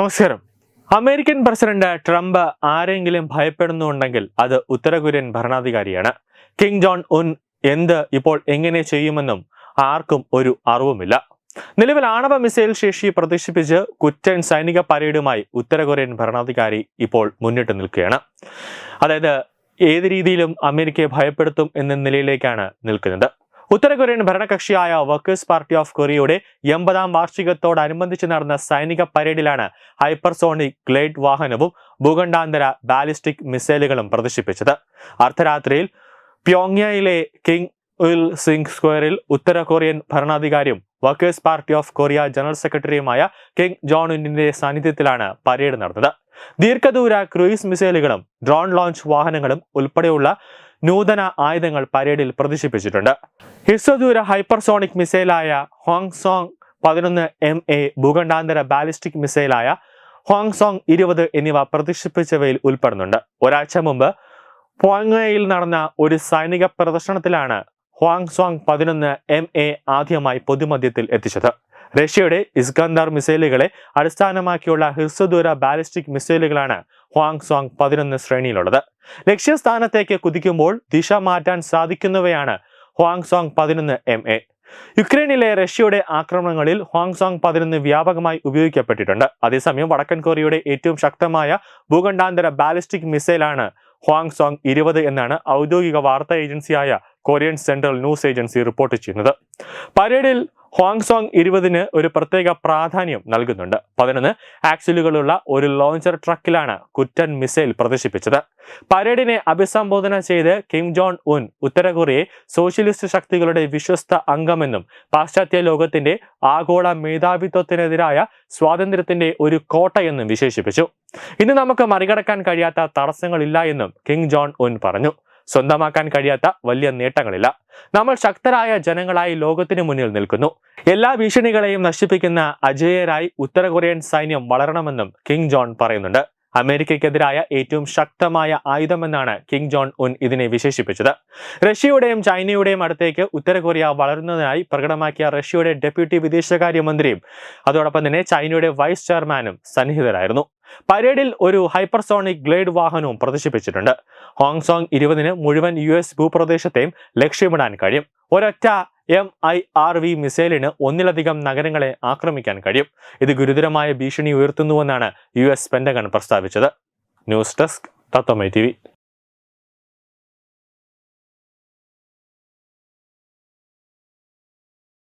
നമസ്കാരം. American president Trump ആരെങ്കിലും ഭയപ്പെടുന്നുണ്ടെങ്കിൽ അത് ഉത്തരകൊറിയൻ ഭരണാധികാരിയാണ്. കിങ് ജോൺ ഉൻ എന്ത് ഇപ്പോൾ എങ്ങനെ ചെയ്യുമെന്നും ആർക്കും ഒരു അറിവുമില്ല. നിലവിൽ ആണവ മിസൈൽ ശേഷി പ്രദർശിപ്പിച്ച് കുറ്റൻ സൈനിക പരേഡുമായി ഉത്തരകൊറിയൻ ഭരണാധികാരി ഇപ്പോൾ മുന്നിട്ട് നിൽക്കുകയാണ്. അതായത് ഏത് രീതിയിലും അമേരിക്കയെ ഭയപ്പെടുത്തും എന്ന നിലയിലേക്കാണ് നിൽക്കുന്നത്. ഉത്തര കൊറിയൻ ഭരണകക്ഷിയായ വർക്കേഴ്സ് പാർട്ടി ഓഫ് കൊറിയയുടെ എൺപതാം വാർഷികത്തോടനുബന്ധിച്ച് നടന്ന സൈനിക പരേഡിലാണ് ഹൈപ്പർസോണിക് ഗ്ലേഡ് വാഹനവും ഭൂഖണ്ഡാന്തര ബാലിസ്റ്റിക് മിസൈലുകളും പ്രദർശിപ്പിച്ചത്. അർദ്ധരാത്രിയിൽ പ്യോങ്യയിലെ കിങ് ഉൽ സിംഗ് സ്ക്വയറിൽ ഉത്തര Korean ഭരണാധികാരിയും workers party of Korea general സെക്രട്ടറിയുമായ കിങ് ജോൺ ഉന്നിന്റെ സാന്നിധ്യത്തിലാണ് പരേഡ് നടന്നത്. ദീർഘദൂര ക്രൂയിസ് മിസൈലുകളും ഡ്രോൺ ലോഞ്ച് വാഹനങ്ങളും ഉൾപ്പെടെയുള്ള നൂതന ആയുധങ്ങൾ പരേഡിൽ പ്രദർശിപ്പിച്ചിട്ടുണ്ട്. ഹിസ്വദൂര ഹൈപ്പർസോണിക് മിസൈലായ ഹോങ്സോങ് പതിനൊന്ന് എം എ ഭൂഖണ്ഡാന്തര ബാലിസ്റ്റിക് മിസൈലായ ഹോങ്സോങ് ഇരുപത് എന്നിവ പ്രദർശിപ്പിച്ചവയിൽ ഉൾപ്പെടുന്നുണ്ട്. ഒരാഴ്ച മുമ്പ് പോങ്ങയിൽ നടന്ന ഒരു സൈനിക പ്രദർശനത്തിലാണ് ഹോങ്സോങ് സോങ് പതിനൊന്ന് എം എ ആദ്യമായി പൊതുമധ്യത്തിൽ എത്തിച്ചത്. റഷ്യയുടെ ഇസ്കന്ദർ മിസൈലുകളെ അടിസ്ഥാനമാക്കിയുള്ള ഹ്രസ്വദൂര ബാലിസ്റ്റിക് മിസൈലുകളാണ് ഹ്വാങ് സോങ് പതിനൊന്ന് ശ്രേണിയിലുള്ളത്. ലക്ഷ്യസ്ഥാനത്തേക്ക് കുതിക്കുമ്പോൾ ദിശ മാറ്റാൻ സാധിക്കുന്നവയാണ് ഹ്വാങ് സോങ് പതിനൊന്ന് എം എ യുക്രൈനിലെ റഷ്യയുടെ ആക്രമണങ്ങളിൽ ഹോങ് സോങ് പതിനൊന്ന് വ്യാപകമായി ഉപയോഗിക്കപ്പെട്ടിട്ടുണ്ട്. അതേസമയം വടക്കൻ കൊറിയയുടെ ഏറ്റവും ശക്തമായ ഭൂഖണ്ഡാന്തര ബാലിസ്റ്റിക് മിസൈലാണ് ഹ്വാങ് സോങ് ഇരുപത് എന്നാണ് ഔദ്യോഗിക വാർത്താ ഏജൻസിയായ Korean central news agency report ചെയ്യുന്നത്. പരേഡിൽ ഹോങ് സോങ് ഇരുപതിന് ഒരു പ്രത്യേക പ്രാധാന്യം നൽകുന്നുണ്ട്. പതിനൊന്ന് ആക്സിലുകളുള്ള ഒരു ലോഞ്ചർ ട്രക്കിലാണ് കുറ്റൻ മിസൈൽ പ്രദർശിപ്പിച്ചത്. പരേഡിനെ അഭിസംബോധന ചെയ്ത് കിം ജോൺ ഉൻ ഉത്തര കൊറിയയെ സോഷ്യലിസ്റ്റ് ശക്തികളുടെ വിശ്വസ്ത അംഗമെന്നും പാശ്ചാത്യ ലോകത്തിന്റെ ആഗോള മേധാവിത്വത്തിനെതിരായ സ്വാതന്ത്ര്യത്തിന്റെ ഒരു കോട്ടയെന്നും വിശേഷിപ്പിച്ചു. ഇന്ന് നമുക്ക് മറികടക്കാൻ കഴിയാത്ത തടസ്സങ്ങളില്ല എന്നും കിങ് ജോൺ ഉൻ പറഞ്ഞു. സ്വന്തമാക്കാൻ കഴിയാത്ത വലിയ നേട്ടങ്ങളില്ല. നമ്മൾ ശക്തരായ ജനങ്ങളായി ലോകത്തിന് മുന്നിൽ നിൽക്കുന്നു. എല്ലാ ഭീഷണികളെയും നശിപ്പിക്കുന്ന അജേയരായി ഉത്തര കൊറിയൻ സൈന്യം വളരണമെന്നും കിങ് ജോൺ പറയുന്നുണ്ട്. അമേരിക്കയ്ക്കെതിരായ ഏറ്റവും ശക്തമായ ആയുധമെന്നാണ് കിങ് ജോൺ ഉൻ ഇതിനെ വിശേഷിപ്പിച്ചത്. റഷ്യയുടെയും ചൈനയുടെയും അടുത്തേക്ക് ഉത്തര കൊറിയ വളരുന്നതിനായി പ്രകടമാക്കിയ റഷ്യയുടെ ഡെപ്യൂട്ടി വിദേശകാര്യമന്ത്രിയും അതോടൊപ്പം തന്നെ ചൈനയുടെ വൈസ് ചെയർമാനും സന്നിഹിതരായിരുന്നു. പരേഡിൽ ഒരു ഹൈപ്പർസോണിക് ഗ്ലേഡ് വാഹനവും പ്രദർശിപ്പിച്ചിട്ടുണ്ട്. ഹോങ്സോങ് ഇരുപതിന് മുഴുവൻ യു എസ് ഭൂപ്രദേശത്തെയും ലക്ഷ്യമിടാൻ കഴിയും. ഒരൊറ്റ എം ഐ ആർ വി മിസൈലിന് ഒന്നിലധികം നഗരങ്ങളെ ആക്രമിക്കാൻ കഴിയും. ഇത് ഗുരുതരമായ ഭീഷണി ഉയർത്തുന്നുവെന്നാണ് യു എസ് പെൻഡഗൺ പ്രസ്താവിച്ചത്. News desk Tatwamayi T